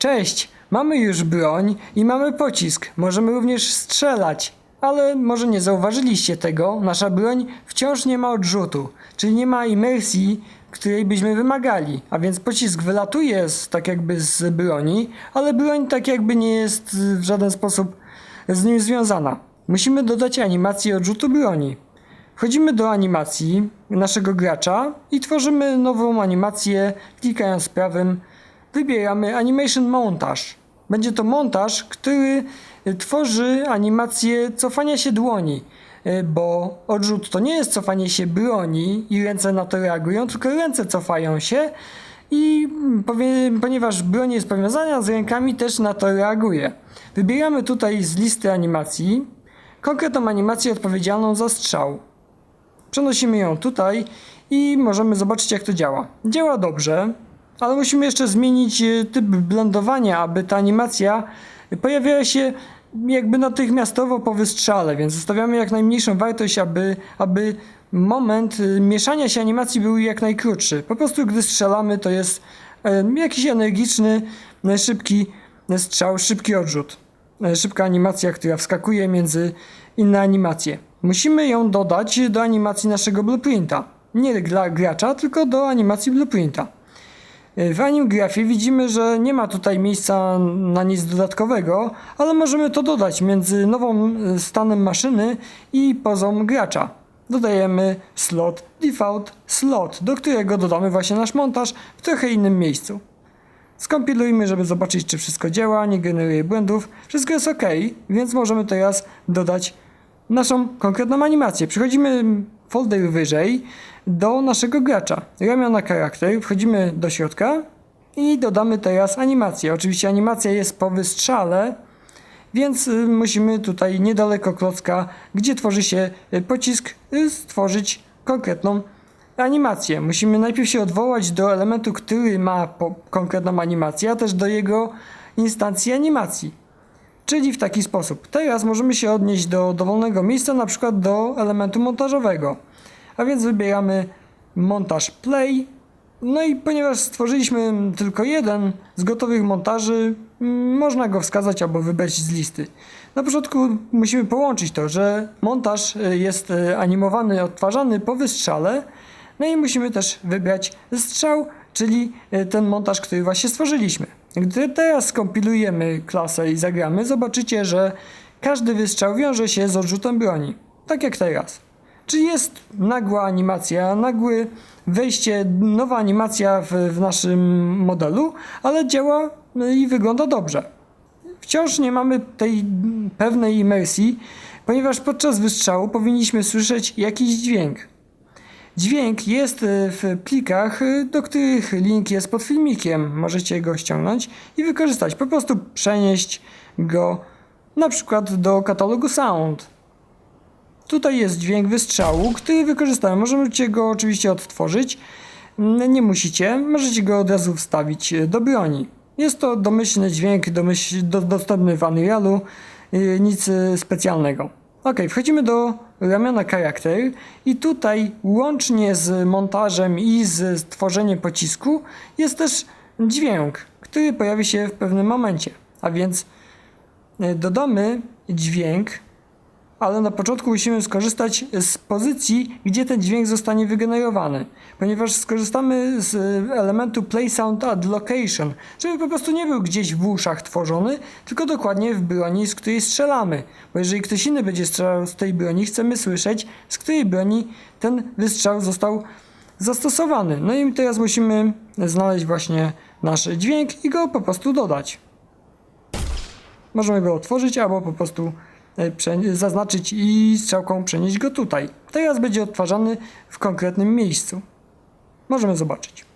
Cześć! Mamy już broń i mamy pocisk. Możemy również strzelać. Ale może nie zauważyliście tego, nasza broń wciąż nie ma odrzutu, czyli nie ma imersji, której byśmy wymagali. A więc pocisk wylatuje z, tak jakby z broni, ale broń tak jakby nie jest w żaden sposób z nim związana. Musimy dodać animację odrzutu broni. Wchodzimy do animacji naszego gracza i tworzymy nową animację, klikając prawym wybieramy Animation Montage. Będzie to montaż, który y, tworzy animację cofania się dłoni, y, bo odrzut to nie jest cofanie się broni i ręce na to reagują, tylko ręce cofają się i mm, ponieważ broń jest powiązana z rękami, też na to reaguje. Wybieramy tutaj z listy animacji konkretną animację odpowiedzialną za strzał. Przenosimy ją tutaj i możemy zobaczyć jak to działa. Działa dobrze, ale musimy jeszcze zmienić e, typ blendowania, aby ta animacja pojawiała się jakby natychmiastowo po wystrzale, więc zostawiamy jak najmniejszą wartość, aby, aby moment e, mieszania się animacji był jak najkrótszy. Po prostu gdy strzelamy to jest e, jakiś energiczny, szybki strzał, szybki odrzut. Szybka animacja, która wskakuje między inne animacje. Musimy ją dodać do animacji naszego blueprinta. Nie dla gracza, tylko do animacji blueprinta. W animgrafie widzimy, że nie ma tutaj miejsca na nic dodatkowego, ale możemy to dodać między nową e, stanem maszyny i pozą gracza. Dodajemy slot default slot, do którego dodamy właśnie nasz montaż w trochę innym miejscu. Skompilujmy, żeby zobaczyć, czy wszystko działa, nie generuje błędów. Wszystko jest ok, więc możemy teraz dodać naszą konkretną animację. Przechodzimy folder wyżej do naszego gracza. Ramiona charakter, wchodzimy do środka i dodamy teraz animację. Oczywiście animacja jest po wystrzale, więc y, musimy tutaj niedaleko klocka, gdzie tworzy się y, pocisk, y, stworzyć konkretną animację. Musimy najpierw się odwołać do elementu, który ma konkretną animację, a też do jego instancji animacji. Czyli w taki sposób. Teraz możemy się odnieść do dowolnego miejsca, na przykład do elementu montażowego. A więc wybieramy montaż play. No i ponieważ stworzyliśmy tylko jeden z gotowych montaży, mm, można go wskazać albo wybrać z listy. Na początku musimy połączyć to, że montaż y, jest y, animowany, odtwarzany po wystrzale. No i musimy też wybrać strzał, czyli y, ten montaż, który właśnie stworzyliśmy. Gdy teraz skompilujemy klasę i zagramy, zobaczycie, że każdy wystrzał wiąże się z odrzutem broni. Tak jak teraz. Czyli jest nagła animacja, nagłe wejście, nowa animacja w, w naszym modelu, ale działa no i wygląda dobrze. Wciąż nie mamy tej pewnej imersji, ponieważ podczas wystrzału powinniśmy słyszeć jakiś dźwięk. Dźwięk jest e, w plikach, e, do których link jest pod filmikiem. Możecie go ściągnąć i wykorzystać. Po prostu przenieść go na przykład do katalogu Sound. Tutaj jest dźwięk wystrzału, który wykorzystamy. Możecie go oczywiście odtworzyć. Mm, Nie musicie, możecie go od razu wstawić e, do broni. Jest to domyślny dźwięk domyśl, do, dostępny w Unrealu, nic specjalnego. Ok, wchodzimy do ramiona charakter i tutaj łącznie z montażem i z tworzeniem pocisku jest też dźwięk, który pojawi się w pewnym momencie. A więc e, dodamy dźwięk, ale na początku musimy skorzystać z pozycji, gdzie ten dźwięk zostanie wygenerowany, ponieważ skorzystamy z elementu Play Sound at Location, żeby po prostu nie był gdzieś w uszach tworzony, tylko dokładnie w broni, z której strzelamy. Bo jeżeli ktoś inny będzie strzelał z tej broni, chcemy słyszeć, z której broni ten wystrzał został zastosowany. No i teraz musimy znaleźć właśnie nasz dźwięk i go po prostu dodać. Możemy go otworzyć albo po prostu e, zaznaczyć i strzałką przenieść go tutaj. Teraz będzie odtwarzany w konkretnym miejscu. Możemy zobaczyć.